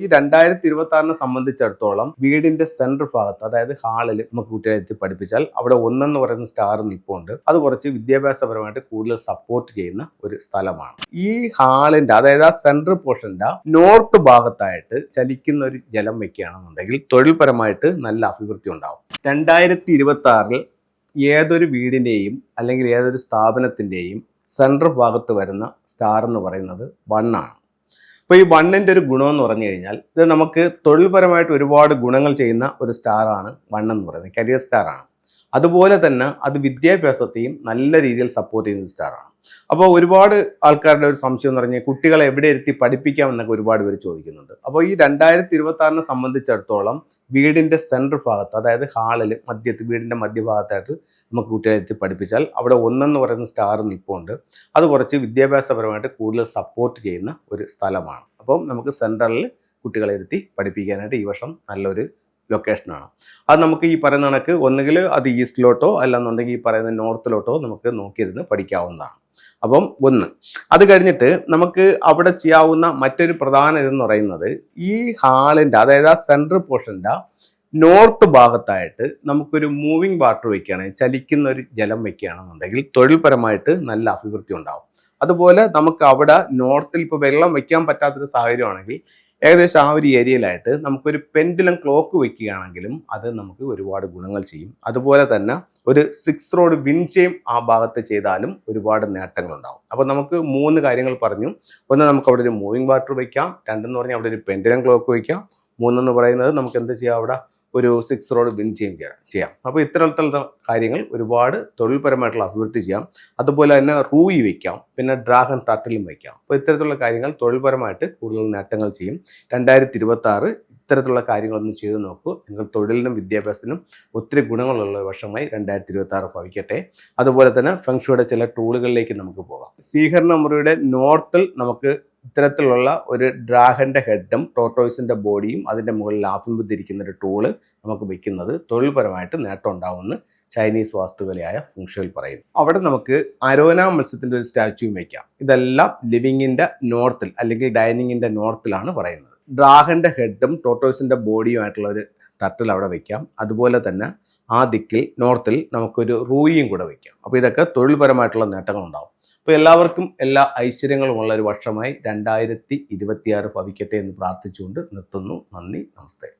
ഈ രണ്ടായിരത്തി ഇരുപത്തി ആറിനെ സംബന്ധിച്ചിടത്തോളം വീടിന്റെ സെന്റർ ഭാഗത്ത് അതായത് ഹാളിൽ നമുക്ക് കുട്ടികളെ എത്തി പഠിപ്പിച്ചാൽ അവിടെ ഒന്നെന്ന് പറയുന്ന സ്റ്റാർ നിൽപ്പുണ്ട് അത് കുറച്ച് വിദ്യാഭ്യാസപരമായിട്ട് കൂടുതൽ സപ്പോർട്ട് ചെയ്യുന്ന ഒരു സ്ഥലമാണ്. ഈ ഹാളിന്റെ അതായത് ആ സെൻട്രൽ പോർഷന്റെ നോർത്ത് ഭാഗത്തായിട്ട് ചലിക്കുന്ന ഒരു ജലം വെക്കുകയാണെന്നുണ്ടെങ്കിൽ തൊഴിൽപരമായിട്ട് നല്ല അഭിവൃദ്ധി ഉണ്ടാവും. രണ്ടായിരത്തി ഇരുപത്തി ആറിൽ ഏതൊരു വീടിന്റെയും അല്ലെങ്കിൽ ഏതൊരു സ്ഥാപനത്തിന്റെയും സെന്റർ ഭാഗത്ത് വരുന്ന സ്റ്റാർ എന്ന് പറയുന്നത് വണ്ണാണ് അപ്പോൾ ഈ വണ്ണിന്റെ ഒരു എന്ന് പറഞ്ഞു കഴിഞ്ഞാൽ ഇത് നമുക്ക് തൊഴിൽപരമായിട്ട് ഒരുപാട് ഗുണങ്ങൾ ചെയ്യുന്ന ഒരു സ്റ്റാറാണ് വണ്ണെന്ന് പറയുന്നത്. കരിയർ സ്റ്റാറാണ് അതുപോലെ തന്നെ അത് വിദ്യാഭ്യാസത്തെയും നല്ല രീതിയിൽ സപ്പോർട്ട് ചെയ്യുന്ന സ്റ്റാറാണ് അപ്പോൾ ഒരുപാട് ആൾക്കാരുടെ ഒരു സംശയം എന്ന് പറഞ്ഞാൽ കുട്ടികളെ എവിടെ ഇരുത്തി പഠിപ്പിക്കാം എന്നൊക്കെ ഒരുപാട് പേര് ചോദിക്കുന്നുണ്ട്. അപ്പോൾ ഈ രണ്ടായിരത്തി ഇരുപത്തി ആറിനെ സംബന്ധിച്ചിടത്തോളം വീടിന്റെ സെൻട്രൽ ഭാഗത്ത് അതായത് ഹാളിൽ മധ്യത്ത് വീടിന്റെ മധ്യഭാഗത്തായിട്ട് നമുക്ക് കുട്ടികളെ എത്തി പഠിപ്പിച്ചാൽ അവിടെ ഒന്നെന്ന് പറയുന്ന സ്റ്റാർ നിൽപ്പുണ്ട്. അത് കുറച്ച് വിദ്യാഭ്യാസപരമായിട്ട് കൂടുതൽ സപ്പോർട്ട് ചെയ്യുന്ന ഒരു സ്ഥലമാണ്. അപ്പം നമുക്ക് സെൻട്രലിൽ കുട്ടികളെ ഇരുത്തി പഠിപ്പിക്കാനായിട്ട് ഈ വർഷം നല്ലൊരു ലൊക്കേഷനാണ് അത് നമുക്ക് ഈ പറയുന്ന കണക്ക് ഒന്നുകിൽ അത് ഈസ്റ്റിലോട്ടോ അല്ലാന്നുണ്ടെങ്കിൽ ഈ പറയുന്ന നോർത്തിലോട്ടോ നമുക്ക് നോക്കിയിരുന്ന് പഠിക്കാവുന്നതാണ്. അപ്പം ഒന്ന് അത് കഴിഞ്ഞിട്ട് നമുക്ക് അവിടെ ചെയ്യാവുന്ന മറ്റൊരു പ്രധാന ഇതെന്ന് പറയുന്നത് ഈ ഹാളിന്റെ അതായത് ആ സെൻട്രൽ പോർഷന്റെ നോർത്ത് ഭാഗത്തായിട്ട് നമുക്കൊരു മൂവിങ് വാട്ടർ വയ്ക്കുകയാണെങ്കിൽ ചലിക്കുന്ന ഒരു ജലം വെക്കുകയാണെന്നുണ്ടെങ്കിൽ തൊഴിൽപരമായിട്ട് നല്ല അഭിവൃദ്ധി ഉണ്ടാവും. അതുപോലെ നമുക്ക് അവിടെ നോർത്തിൽ ഇപ്പോൾ വെള്ളം വയ്ക്കാൻ പറ്റാത്തൊരു സാഹചര്യമാണെങ്കിൽ ഏകദേശം ആ ഒരു ഏരിയയിലായിട്ട് നമുക്കൊരു പെൻഡുലം ക്ലോക്ക് വെക്കുകയാണെങ്കിലും അത് നമുക്ക് ഒരുപാട് ഗുണങ്ങൾ ചെയ്യും. അതുപോലെ തന്നെ ഒരു സിക്സ് റോഡ് വിൻചെയും ആ ഭാഗത്ത് ചെയ്താലും ഒരുപാട് നേട്ടങ്ങളുണ്ടാവും. അപ്പോൾ നമുക്ക് മൂന്ന് കാര്യങ്ങൾ പറഞ്ഞു. ഒന്ന് നമുക്ക് അവിടെ ഒരു മൂവിങ് വാട്ടർ വയ്ക്കാം രണ്ടെന്ന് പറഞ്ഞാൽ അവിടെ ഒരു പെൻഡുലം ക്ലോക്ക് വയ്ക്കാം മൂന്നെന്ന് പറയുന്നത് നമുക്ക് എന്ത് ചെയ്യാം അവിടെ? ഒരു സിക്സ് റോഡ് വിൻ ചെയ്യും. ചെയ്യാം. അപ്പോൾ ഇത്തരത്തിലുള്ള കാര്യങ്ങൾ ഒരുപാട് തൊഴിൽപരമായിട്ടുള്ള അഭിവൃദ്ധി ചെയ്യാം. അതുപോലെ തന്നെ റൂയി വയ്ക്കാം. പിന്നെ ഡ്രാഗൺ ടർട്ടിലും വയ്ക്കാം. അപ്പോൾ ഇത്തരത്തിലുള്ള കാര്യങ്ങൾ തൊഴിൽപരമായിട്ട് കൂടുതൽ നേട്ടങ്ങൾ ചെയ്യും. രണ്ടായിരത്തി ഇരുപത്തി ഇത്തരത്തിലുള്ള കാര്യങ്ങളൊന്നും ചെയ്തു നോക്കൂ. നിങ്ങൾ തൊഴിലിനും വിദ്യാഭ്യാസത്തിനും ഒത്തിരി ഗുണങ്ങളുള്ള വർഷമായി രണ്ടായിരത്തി ഇരുപത്തി ആറ് ഭവിക്കട്ടെ. അതുപോലെ തന്നെ ഫെങ്ഷുയുടെ ചില ടൂളുകളിലേക്ക് നമുക്ക് പോകാം. സ്വീകരണ മുറിയുടെ നോർത്തിൽ നമുക്ക് ഇത്തരത്തിലുള്ള ഒരു ഡ്രാഗന്റെ ഹെഡും ടോർട്ടോയ്സിന്റെ ബോഡിയും അതിന്റെ മുകളിൽ ആഭിമുദ്ധിരിക്കുന്ന ഒരു ടൂൾ നമുക്ക് വയ്ക്കുന്നത് തൊഴിൽപരമായിട്ട് നേട്ടം ഉണ്ടാവുമെന്ന് ചൈനീസ് വാസ്തുകലയായ ഫുങ്ഷയിൽ പറയുന്നു. അവിടെ നമുക്ക് അരോന മത്സ്യത്തിന്റെ ഒരു സ്റ്റാച്യൂയും വയ്ക്കാം ഇതെല്ലാം ലിവിങ്ങിന്റെ നോർത്തിൽ അല്ലെങ്കിൽ ഡൈനിങ്ങിന്റെ നോർത്തിലാണ് പറയുന്നത്. ഡ്രാഗന്റെ ഹെഡും ടോർട്ടോയ്സിന്റെ ബോഡിയും ആയിട്ടുള്ള ഒരു ടർട്ടിൽ അവിടെ വയ്ക്കാം അതുപോലെ തന്നെ ആ ദിക്കിൽ നോർത്തിൽ നമുക്കൊരു റൂയിയും കൂടെ വയ്ക്കാം അപ്പോൾ ഇതൊക്കെ തൊഴിൽപരമായിട്ടുള്ള നേട്ടങ്ങളുണ്ടാവും. അപ്പോൾ എല്ലാവർക്കും എല്ലാ ഐശ്വര്യങ്ങളും ഉള്ള ഒരു വർഷമായി രണ്ടായിരത്തി ഇരുപത്തിയാറ് ഭവിക്കട്ടെ എന്ന് പ്രാർത്ഥിച്ചുകൊണ്ട് നിർത്തുന്നു. നന്ദി നമസ്തേ.